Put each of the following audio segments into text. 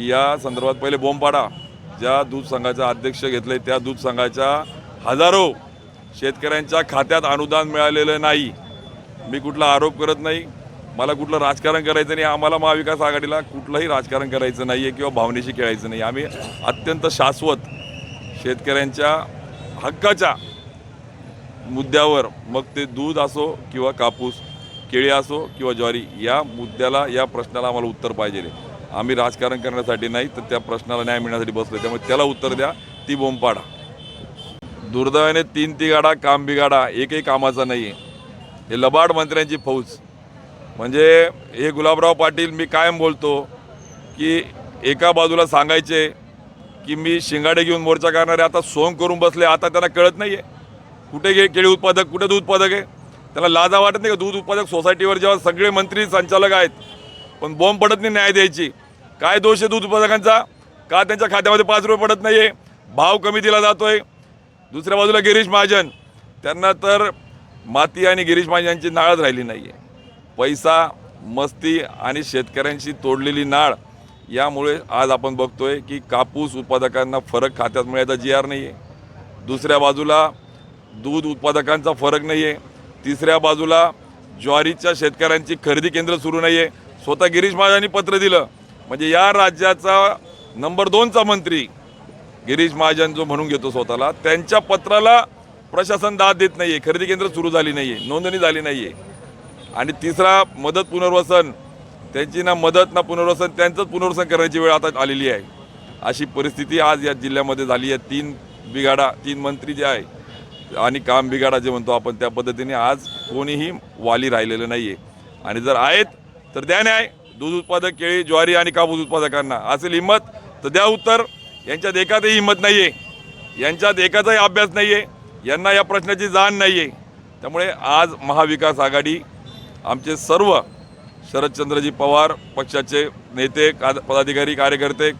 की या संदर्भात पहिले बोंबपाडा ज्या दूध संघाचा अध्यक्ष घेतले त्या दूध संघाच्या हजारो शेतकऱ्यांच्या खात्यात अनुदान मिळालेलं नाही. मी कुठला आरोप करत नाही. मला कुठलं राजकारण करायचं नाही. आम्हाला महाविकास आघाडीला कुठलंही राजकारण करायचं नाही आहे किंवा भावनेशी खेळायचं नाही. आम्ही अत्यंत शाश्वत शेतकऱ्यांच्या हक्काच्या मुद्द्यावर मग ते दूध असो किंवा कापूस केळी असो किंवा ज्वारी या मुद्द्याला या प्रश्नाला आम्हाला उत्तर पाहिजे. आम्ही राजकारण करण्यासाठी नाही तर त्या प्रश्नाला न्याय मिळण्यासाठी बसलो त्यामुळे त्याला उत्तर द्या ती बोंब पाडा. दुर्दैवाने तीन तिगाडा काम बिगाडा एकही कामाचा नाही आहे हे लबाड मंत्र्यांची फौज. म्हणजे हे गुलाबराव पाटील मी कायम बोलतो की एका बाजूला सांगायचे की मी शिंगाडे घेऊन मोर्चा करणारे आता सोंग करून बसले आता त्यांना कळत नाही आहे कुठे गे केळी उत्पादक कुठे दूध उत्पादक आहे? त्याला लाजा वाटत नाही का? दूध उत्पादक सोसायटीवर जेव्हा सगळे मंत्री संचालक आहेत पण बॉम्ब पडत नाही न्याय द्यायची. काय दोष आहे दूध उत्पादकांचा? का त्यांच्या खात्यामध्ये पाच रुपये पडत नाही आहे भाव कमी दिला जातोय. दुसऱ्या बाजूला गिरीश महाजन. त्यांना तर माती आणि गिरीश महाजन यांची नाळच राहिली नाही आहे पैसा मस्ती आणि शेतकऱ्यांशी तोडलेली नाळ यामुळे आज आपण बघतोय की कापूस उत्पादकांना फरक खात्यात मिळायचा जी आर नाही आहे दुसऱ्या बाजूला दूध उत्पादकांचा फरक नाही आहे तिसऱ्या बाजूला ज्वारीच्या शेतकऱ्यांची खरेदी केंद्र सुरू नाही आहे स्वतः गिरीश महाजनांनी पत्र दिलं. म्हणजे या राज्याचा नंबर दोनचा मंत्री गिरीश महाजन जो म्हणून घेतो स्वतःला त्यांच्या पत्राला प्रशासन दाद देत नाही आहे खरेदी केंद्र सुरू झाली नाही आहे नोंदणी झाली नाही आहे आणि तिसरा मदत पुनर्वसन त्यांची ना मदत ना पुनर्वसन त्यांचंच पुनर्वसन करण्याची वेळ आता आलेली आहे. अशी परिस्थिती आज या जिल्ह्यामध्ये झाली आहे. तीन बिघाडा तीन मंत्री जे आहे आणि काम बिघाडा जे म्हणतो आपण त्या पद्धतीने आज कोणीही वाली राहिलेलं नाही आहे आणि जर आहेत तर द्या न्याय. दूध उत्पादक केळी ज्वारी आणि कापूस उत्पादकांना. असेल हिंमत तर द्या उत्तर. यांच्यात एकातही हिंमत नाही आहे यांच्यात एकाचाही अभ्यास नाही आहे यांना या प्रश्नाची जाण नाही आहे त्यामुळे आज महाविकास आघाडी आमचे सर्व शरदचंद्रजी पवार पक्षाचे नेते का पदाधिकारी कार्यकर्ते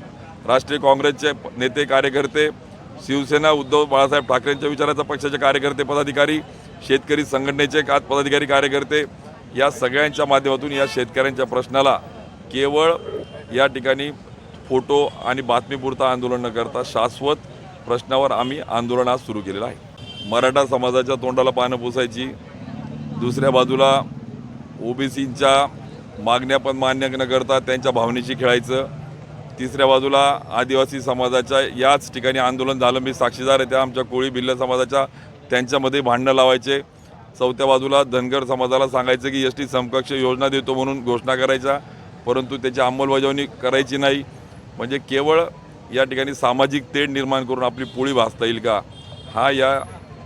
राष्ट्रीय काँग्रेसचे नेते कार्यकर्ते शिवसेना उद्धव बाळासाहेब ठाकरेंच्या विचाराचा पक्षाचे कार्यकर्ते पदाधिकारी शेतकरी संघटनेचे का पदाधिकारी कार्यकर्ते या सगळ्यांच्या माध्यमातून या शेतकऱ्यांच्या प्रश्नाला केवळ या ठिकाणी फोटो आणि बातमीपुरता आंदोलन न करता शाश्वत प्रश्नावर आम्ही आंदोलन आज सुरू केलेलं आहे. मराठा समाजाच्या तोंडाला पानं पुसायची दुसऱ्या बाजूला ओबीसींच्या मागण्या पण मान्य न करता त्यांच्या भावनेशी खेळायचं तिसऱ्या बाजूला आदिवासी समाजाच्या याच ठिकाणी आंदोलन झालं. मी साक्षीदार आहे त्या आमच्या कोळी भिल्ल समाजाच्या त्यांच्यामध्ये भांडणं लावायचे. चौथ्या बाजूला धनगर समाजाला सांगायचं की एस टी समकक्ष योजना देतो म्हणून घोषणा करायच्या परंतु त्याची अंमलबजावणी करायची नाही. म्हणजे केवळ या ठिकाणी सामाजिक तेढ निर्माण करून आपली पोळी भासता येईल का? हा या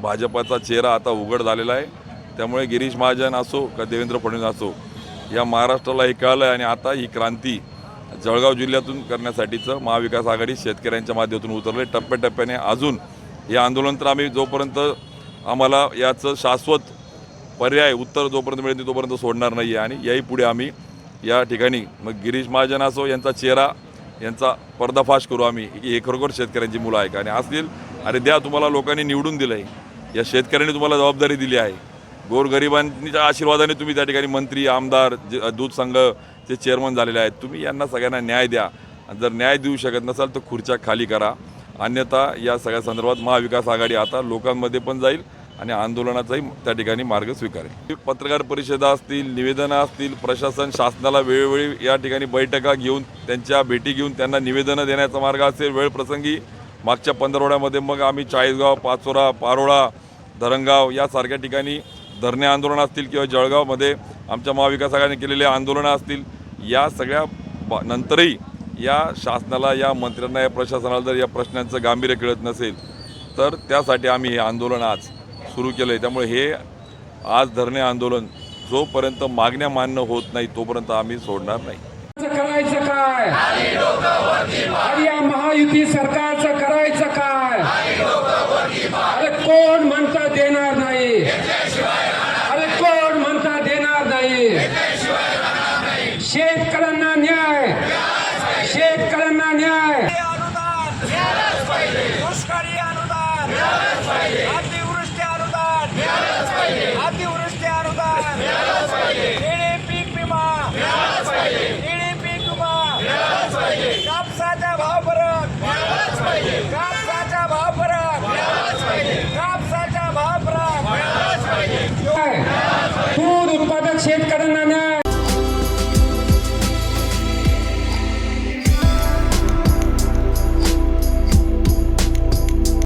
भाजपाचा चेहरा आता उघड झालेला आहे. त्यामुळे गिरीश महाजन असो का देवेंद्र फडणवीस असो या महाराष्ट्राला हे कळलं आहे आणि आता ही क्रांती जळगाव जिल्ह्यातून करण्यासाठीचं महाविकास आघाडी शेतकऱ्यांच्या माध्यमातून उतरले टप्प्याटप्प्याने अजून हे आंदोलन तर आम्ही जोपर्यंत आम्हाला याचं शाश्वत पर्याय उत्तर जोपर्यंत मिळेल नाही तोपर्यंत सोडणार नाही आहे आणि याही पुढे आम्ही या ठिकाणी मग गिरीश महाजन असो यांचा चेहरा यांचा पर्दाफाश करू आम्ही. की हे खरोखर शेतकऱ्यांची मुलं आहे का आणि असतील अरे द्या तुम्हाला लोकांनी निवडून दिलं आहे या शेतकऱ्यांनी तुम्हाला जबाबदारी दिली आहे. गोरगरिबांच्या आशीर्वादाने तुम्ही त्या ठिकाणी मंत्री आमदार जे दूध संघचे चेअरमन झालेले आहेत. तुम्ही यांना सगळ्यांना न्याय द्या. आणि जर न्याय देऊ शकत नसाल तर खुर्च्या खाली करा. अन्यथा या सगळ्या संदर्भात महाविकास आघाडी आता लोकांमध्ये पण जाईल आणि आंदोलनाचाही त्या ठिकाणी मार्ग स्वीकारेल. पत्रकार परिषदा असतील निवेदनं असतील प्रशासन शासनाला वेळोवेळी या ठिकाणी बैठका घेऊन त्यांच्या भेटी घेऊन त्यांना निवेदनं देण्याचा मार्ग असेल वेळ प्रसंगी. मागच्या पंधरवड्यामध्ये मग आम्ही चाळीसगाव पाचोरा पारोळा धरणगाव यासारख्या ठिकाणी धरणे आंदोलन असतील किंवा जळगावमध्ये आमच्या महाविकास आघाडीने केलेले आंदोलनं असतील या सगळ्या नंतरही या शासनाला या मंत्र्यांना या प्रशासनाला जर या प्रश्नांचं गांभीर्य कळत नसेल तर त्यासाठी आम्ही हे आंदोलन आज सुरू केलं आहे त्यामुळे हे आज धरणे आंदोलन जोपर्यंत मागण्या मान्य होत नाही तोपर्यंत आम्ही सोडणार नाही. करायचं काय? अरे या महायुती सरकारचं करायचं काय? अरे कोण म्हणता देणार नाही? अरे कोण म्हणता देणार नाही? शेतकऱ्यांना कापसाचा भाव फरक. मिळालाच पाहिजे. कापसाचा भाव फरक. मिळालाच पाहिजे. कापसाचा भाव फरक. मिळालाच पाहिजे. दूध उत्पादक शेतकऱ्यांना